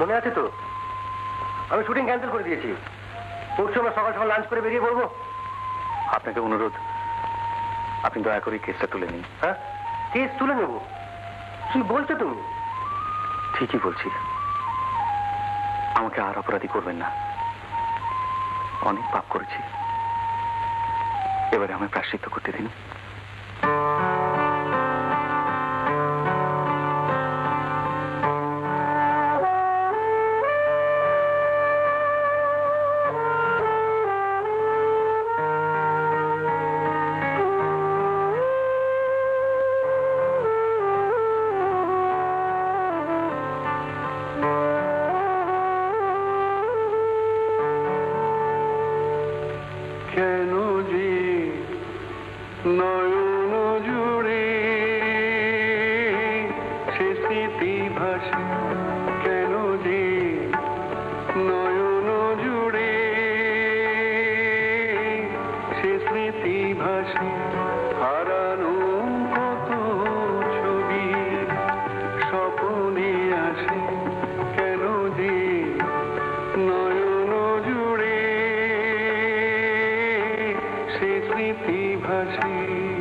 মনে আছে তো? আমি শুটিং ক্যান্সেল করে দিয়েছি। পরশু আমরা সকাল সকাল লাঞ্চ করে বেরিয়ে পড়ব। আপনাকে অনুরোধ আপনি দয়া করে কেসটা তুলে নিন। হ্যাঁ? কেস তুলে নেব। কি বলছো তুমি? ঠিকই বলছি। আমাকে আর অপরাধী করবেন না। অনেক পাপ করেছি। এবারে আমায় প্রাশ্চিত্য করতে দিন। কেন যে নয়ন জুড়ে সে স্মৃতি ভাসে সে স্মৃতি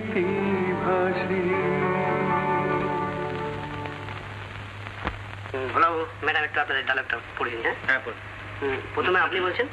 স্মৃতি ভাসে ম্যাডাম একটু আপনাদের ডায়লগটা পড়ে দিন হ্যাঁ? হ্যাঁ প্রথমে আপনি বলছেন?